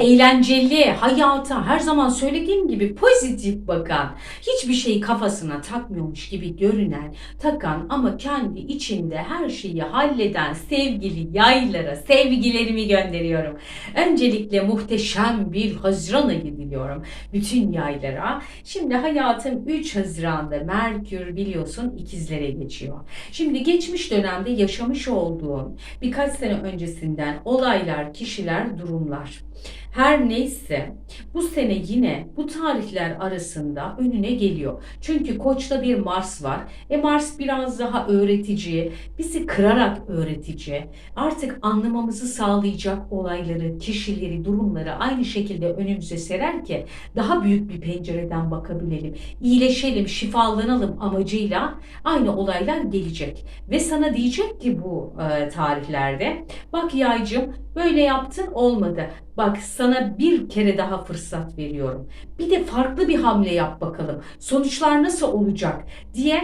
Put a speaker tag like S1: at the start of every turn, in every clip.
S1: eğlenceli, hayata her zaman söylediğim gibi pozitif bakan, hiçbir şeyi kafasına takmıyormuş gibi görünen, takan ama kendi içinde her şeyi halleden sevgili yaylara sevgilerimi gönderiyorum. Öncelikle muhteşem bir Haziran ayı diliyorum bütün yaylara. Şimdi hayatım 3 Haziran'da Merkür biliyorsun ikizlere geçiyor. Şimdi geçmiş dönemde yaşamış olduğum birkaç sene öncesinden olaylar, kişiler, durumlar. Her neyse bu sene yine bu tarihler arasında önüne geliyor. Çünkü Koç'ta bir Mars var. E Mars biraz daha öğretici, bizi kırarak öğretici, artık anlamamızı sağlayacak olayları, kişileri, durumları aynı şekilde önümüze serer ki daha büyük bir pencereden bakabilelim, iyileşelim, şifalanalım amacıyla aynı olaylar gelecek. Ve sana diyecek ki bu e, tarihlerde bak yaycım böyle yaptın olmadı. Bak sana bir kere daha fırsat veriyorum. Bir de farklı bir hamle yap bakalım. Sonuçlar nasıl olacak diye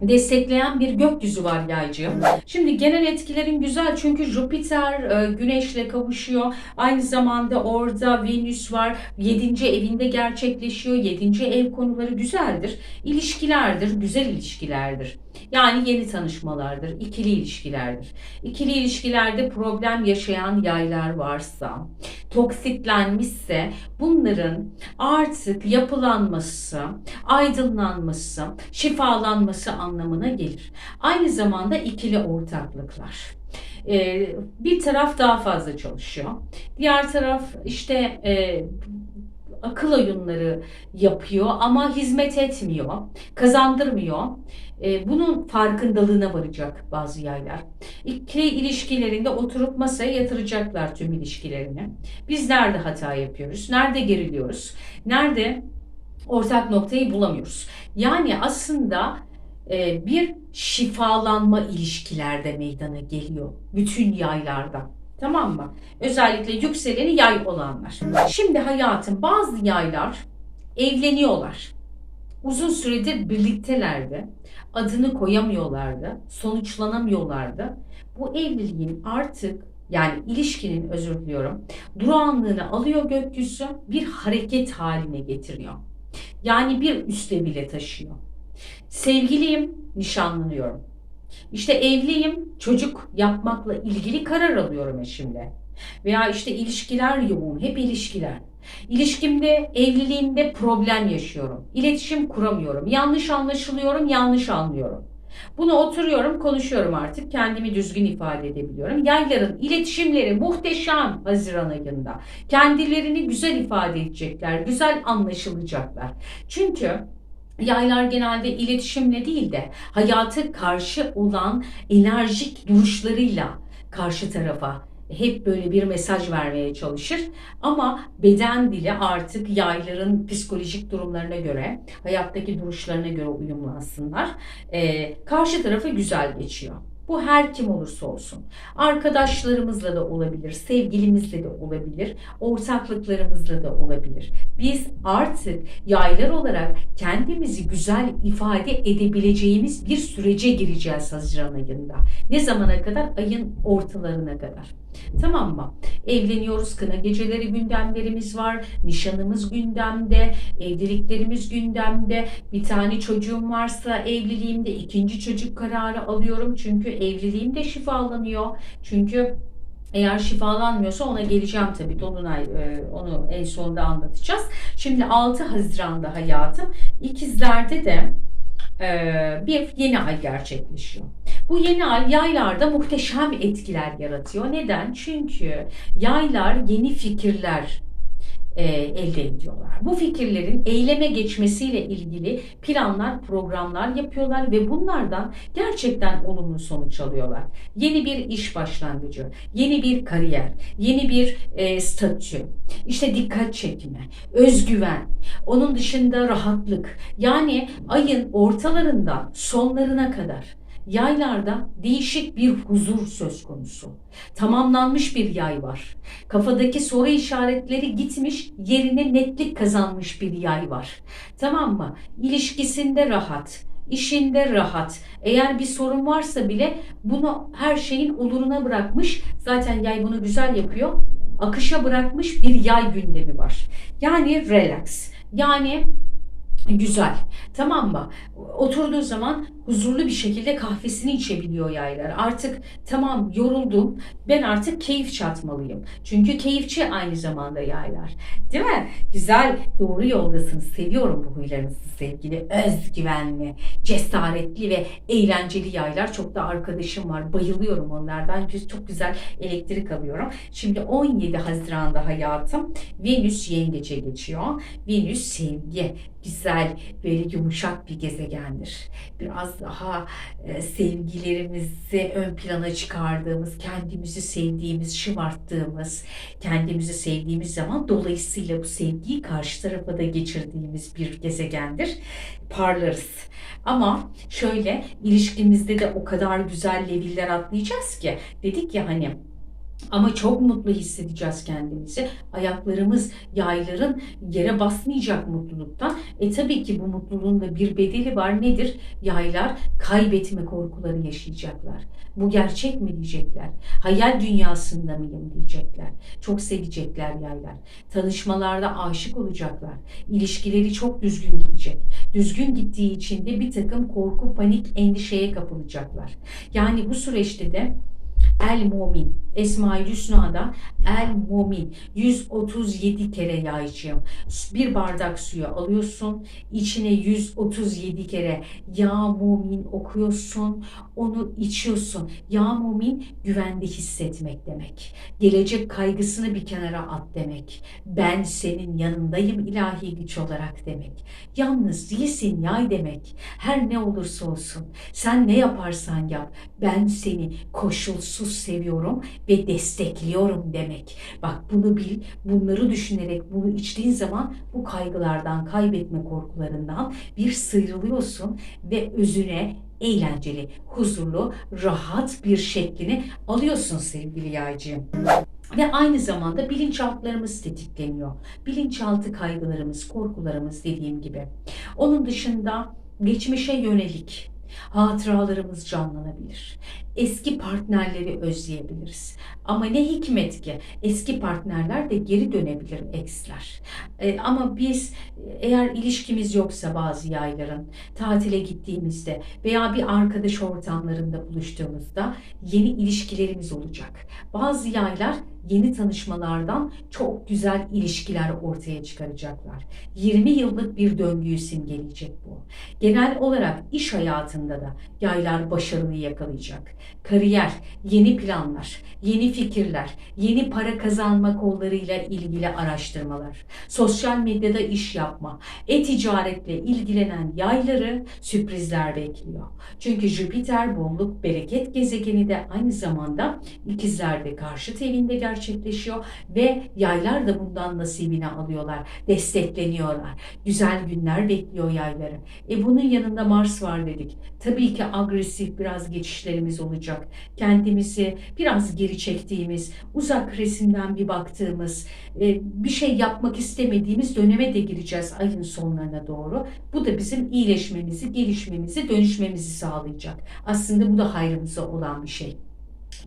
S1: destekleyen bir gökyüzü var yaycığım. Şimdi genel etkilerin güzel çünkü Jüpiter e, güneşle kavuşuyor. Aynı zamanda orada Venüs var. 7. evinde gerçekleşiyor. 7. ev konuları güzeldir. İlişkilerdir, güzel ilişkilerdir. Yani yeni tanışmalardır, ikili ilişkilerdir. İkili ilişkilerde problem yaşayan yaylar varsa, toksitlenmişse bunların artık yapılanması, aydınlanması, şifalanması anlamına gelir. Aynı zamanda ikili ortaklıklar. Ee, bir taraf daha fazla çalışıyor. Diğer taraf işte e, akıl oyunları yapıyor ama hizmet etmiyor, kazandırmıyor. E, bunun farkındalığına varacak bazı yaylar. İkili ilişkilerinde oturup masaya yatıracaklar tüm ilişkilerini. Biz nerede hata yapıyoruz? Nerede geriliyoruz? Nerede ortak noktayı bulamıyoruz? Yani aslında e, bir şifalanma ilişkilerde meydana geliyor. Bütün yaylarda. Tamam mı? Özellikle yükseleni yay olanlar. Şimdi hayatın bazı yaylar evleniyorlar. Uzun süredir birliktelerdi. Adını koyamıyorlardı. Sonuçlanamıyorlardı. Bu evliliğin artık yani ilişkinin özür diliyorum durağanlığını alıyor gökyüzü bir hareket haline getiriyor. Yani bir üste bile taşıyor. Sevgiliyim, nişanlanıyorum. İşte evliyim, çocuk yapmakla ilgili karar alıyorum eşimle. Veya işte ilişkiler yoğun, hep ilişkiler. İlişkimde, evliliğimde problem yaşıyorum. İletişim kuramıyorum. Yanlış anlaşılıyorum, yanlış anlıyorum. Bunu oturuyorum, konuşuyorum artık. Kendimi düzgün ifade edebiliyorum. Yayların iletişimleri muhteşem Haziran ayında. Kendilerini güzel ifade edecekler, güzel anlaşılacaklar. Çünkü Yaylar genelde iletişimle değil de hayata karşı olan enerjik duruşlarıyla karşı tarafa hep böyle bir mesaj vermeye çalışır. Ama beden dili artık yayların psikolojik durumlarına göre, hayattaki duruşlarına göre uyumlansınlar. Ee, karşı tarafa güzel geçiyor. Bu her kim olursa olsun. Arkadaşlarımızla da olabilir, sevgilimizle de olabilir, ortaklıklarımızla da olabilir. Biz artık yaylar olarak kendimizi güzel ifade edebileceğimiz bir sürece gireceğiz Haziran ayında. Ne zamana kadar? Ayın ortalarına kadar. Tamam mı? Evleniyoruz, kına geceleri gündemlerimiz var, nişanımız gündemde, evliliklerimiz gündemde. Bir tane çocuğum varsa evliliğimde ikinci çocuk kararı alıyorum çünkü evliliğim de şifalanıyor. Çünkü eğer şifalanmıyorsa ona geleceğim tabii Dolunay e, onu en sonunda anlatacağız. Şimdi 6 Haziran'da hayatım ikizlerde de e, bir yeni ay gerçekleşiyor. Bu yeni ay yaylarda muhteşem etkiler yaratıyor. Neden? Çünkü yaylar yeni fikirler e, elde ediyorlar. Bu fikirlerin eyleme geçmesiyle ilgili planlar, programlar yapıyorlar ve bunlardan gerçekten olumlu sonuç alıyorlar. Yeni bir iş başlangıcı, yeni bir kariyer, yeni bir e, statü, işte dikkat çekme, özgüven, onun dışında rahatlık. Yani ayın ortalarından sonlarına kadar Yaylarda değişik bir huzur söz konusu. Tamamlanmış bir yay var. Kafadaki soru işaretleri gitmiş, yerine netlik kazanmış bir yay var. Tamam mı? İlişkisinde rahat, işinde rahat. Eğer bir sorun varsa bile bunu her şeyin oluruna bırakmış. Zaten yay bunu güzel yapıyor. akışa bırakmış bir yay gündemi var. Yani relax. Yani güzel. Tamam mı? Oturduğu zaman huzurlu bir şekilde kahvesini içebiliyor yaylar. Artık tamam yoruldum. Ben artık keyif çatmalıyım. Çünkü keyifçi aynı zamanda yaylar. Değil mi? Güzel, doğru yoldasınız. Seviyorum bu huylarınızı sevgili, özgüvenli, cesaretli ve eğlenceli yaylar. Çok da arkadaşım var. Bayılıyorum onlardan. Çok güzel elektrik alıyorum. Şimdi 17 Haziran'da hayatım Venüs yengece geçiyor. Venüs sevgi, güzel, böyle yumuşak bir gezegendir. Biraz daha e, sevgilerimizi ön plana çıkardığımız, kendimizi sevdiğimiz, şımarttığımız, kendimizi sevdiğimiz zaman dolayısıyla bu sevgiyi karşı tarafa da geçirdiğimiz bir gezegendir. Parlarız. Ama şöyle ilişkimizde de o kadar güzel leviller atlayacağız ki dedik ya hani ama çok mutlu hissedeceğiz kendimizi. Ayaklarımız yayların yere basmayacak mutluluktan. E tabii ki bu mutluluğun da bir bedeli var. Nedir? Yaylar kaybetme korkuları yaşayacaklar. Bu gerçek mi diyecekler. Hayal dünyasında mıyım diyecekler. Çok sevecekler yaylar. Tanışmalarda aşık olacaklar. İlişkileri çok düzgün gidecek. Düzgün gittiği için de bir takım korku, panik, endişeye kapılacaklar. Yani bu süreçte de El Mumin. Esma-i Hüsna'da El Mumin 137 kere yaycığım. Bir bardak suyu alıyorsun. içine 137 kere Ya Mumin okuyorsun. Onu içiyorsun. Ya Mumin güvende hissetmek demek. Gelecek kaygısını bir kenara at demek. Ben senin yanındayım ilahi güç olarak demek. Yalnız değilsin yay demek. Her ne olursa olsun. Sen ne yaparsan yap. Ben seni koşulsuz seviyorum ve destekliyorum demek. Bak bunu bil, bunları düşünerek bunu içtiğin zaman bu kaygılardan, kaybetme korkularından bir sıyrılıyorsun ve özüne eğlenceli, huzurlu, rahat bir şeklini alıyorsun sevgili yaycığım. Ve aynı zamanda bilinçaltlarımız tetikleniyor. Bilinçaltı kaygılarımız, korkularımız dediğim gibi. Onun dışında geçmişe yönelik hatıralarımız canlanabilir. Eski partnerleri özleyebiliriz. Ama ne hikmet ki eski partnerler de geri dönebilir eksler. Ee, ama biz eğer ilişkimiz yoksa bazı yayların tatile gittiğimizde veya bir arkadaş ortamlarında buluştuğumuzda yeni ilişkilerimiz olacak. Bazı yaylar yeni tanışmalardan çok güzel ilişkiler ortaya çıkaracaklar. 20 yıllık bir döngüyü simgeleyecek bu. Genel olarak iş hayatında da yaylar başarıyı yakalayacak. Kariyer, yeni planlar, yeni fikirler, yeni para kazanma kollarıyla ilgili araştırmalar, sosyal medyada iş yapma, e-ticaretle ilgilenen yayları sürprizler bekliyor. Çünkü Jüpiter bolluk bereket gezegeni de aynı zamanda ikizlerde karşıt evinde gerçekleşiyor ve yaylar da bundan nasibini alıyorlar, destekleniyorlar. Güzel günler bekliyor yayları. E bunun yanında Mars var dedik. Tabii ki agresif biraz geçişlerimiz olacak. Kendimizi biraz geri çektiğimiz, uzak resimden bir baktığımız, e, bir şey yapmak istemediğimiz döneme de gireceğiz ayın sonlarına doğru. Bu da bizim iyileşmemizi, gelişmemizi, dönüşmemizi sağlayacak. Aslında bu da hayrımıza olan bir şey.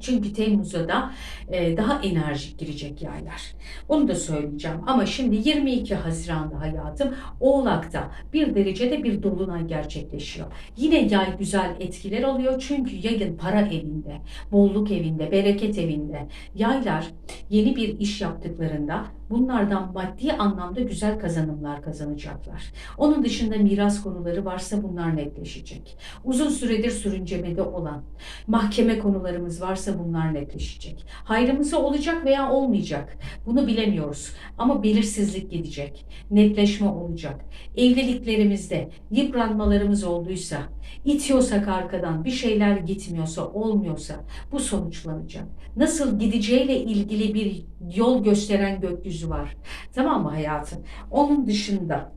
S1: Çünkü Temmuz'a da e, daha enerjik girecek yaylar. Onu da söyleyeceğim. Ama şimdi 22 Haziran'da hayatım Oğlak'ta bir derecede bir dolunay gerçekleşiyor. Yine yay güzel etkiler alıyor. Çünkü yayın para evinde, bolluk evinde, bereket evinde. Yaylar yeni bir iş yaptıklarında bunlardan maddi anlamda güzel kazanımlar kazanacaklar. Onun dışında miras konuları varsa bunlar netleşecek. Uzun süredir sürüncemede olan mahkeme konularımız varsa bunlar netleşecek. Hayrımıza olacak veya olmayacak. Bunu bilemiyoruz. Ama belirsizlik gidecek. Netleşme olacak. Evliliklerimizde yıpranmalarımız olduysa, itiyorsak arkadan bir şeyler gitmiyorsa, olmuyorsa bu sonuçlanacak. Nasıl gideceğiyle ilgili bir yol gösteren gökyüzü var. Tamam mı hayatım? Onun dışında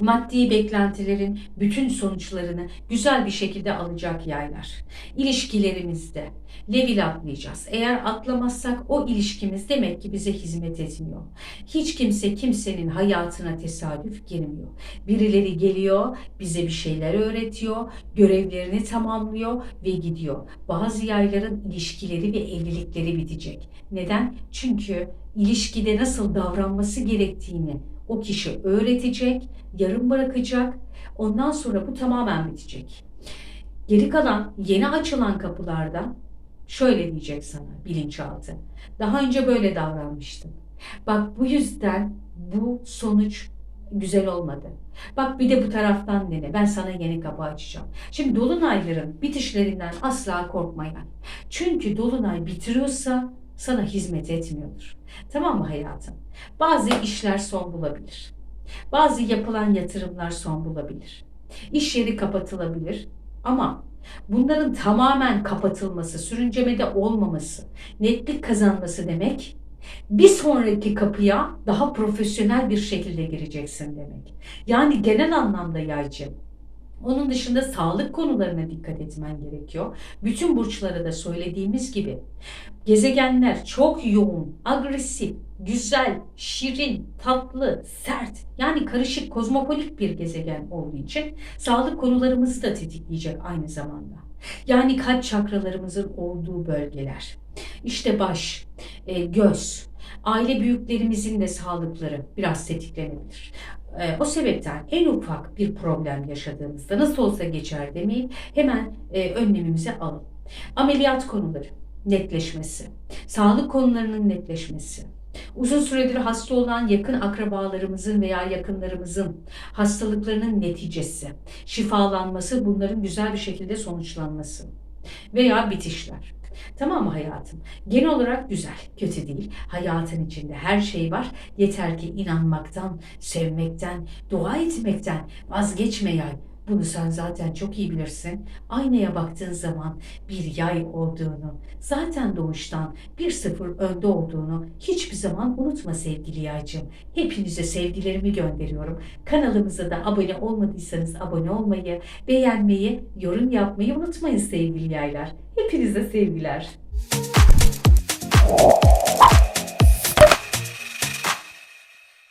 S1: maddi beklentilerin bütün sonuçlarını güzel bir şekilde alacak yaylar. İlişkilerimizde levil atlayacağız. Eğer atlamazsak o ilişkimiz demek ki bize hizmet etmiyor. Hiç kimse kimsenin hayatına tesadüf girmiyor. Birileri geliyor, bize bir şeyler öğretiyor, görevlerini tamamlıyor ve gidiyor. Bazı yayların ilişkileri ve evlilikleri bitecek. Neden? Çünkü ilişkide nasıl davranması gerektiğini o kişi öğretecek, yarım bırakacak. Ondan sonra bu tamamen bitecek. Geri kalan yeni açılan kapılarda şöyle diyecek sana bilinçaltı. Daha önce böyle davranmıştın. Bak bu yüzden bu sonuç güzel olmadı. Bak bir de bu taraftan dene. Ben sana yeni kapı açacağım. Şimdi dolunayların bitişlerinden asla korkmayın. Çünkü dolunay bitiriyorsa sana hizmet etmiyordur. Tamam mı hayatım? Bazı işler son bulabilir. Bazı yapılan yatırımlar son bulabilir. İş yeri kapatılabilir ama bunların tamamen kapatılması, sürüncemede olmaması, netlik kazanması demek bir sonraki kapıya daha profesyonel bir şekilde gireceksin demek. Yani genel anlamda yaycı. Onun dışında sağlık konularına dikkat etmen gerekiyor. Bütün burçlara da söylediğimiz gibi gezegenler çok yoğun, agresif, güzel, şirin, tatlı, sert yani karışık, kozmopolit bir gezegen olduğu için sağlık konularımızı da tetikleyecek aynı zamanda. Yani kalp çakralarımızın olduğu bölgeler. İşte baş, e, göz, aile büyüklerimizin de sağlıkları biraz tetiklenebilir. E, o sebepten en ufak bir problem yaşadığımızda nasıl olsa geçer demeyip hemen e, önlemimizi alın. Ameliyat konuları netleşmesi, sağlık konularının netleşmesi, uzun süredir hasta olan yakın akrabalarımızın veya yakınlarımızın hastalıklarının neticesi, şifalanması, bunların güzel bir şekilde sonuçlanması veya bitişler. Tamam mı hayatım? Genel olarak güzel, kötü değil. Hayatın içinde her şey var. Yeter ki inanmaktan, sevmekten, dua etmekten vazgeçme yay. Bunu sen zaten çok iyi bilirsin. Aynaya baktığın zaman bir yay olduğunu, zaten doğuştan bir sıfır önde olduğunu hiçbir zaman unutma sevgili yaycım. Hepinize sevgilerimi gönderiyorum. Kanalımıza da abone olmadıysanız abone olmayı, beğenmeyi, yorum yapmayı unutmayın sevgili yaylar. Hepinize sevgiler.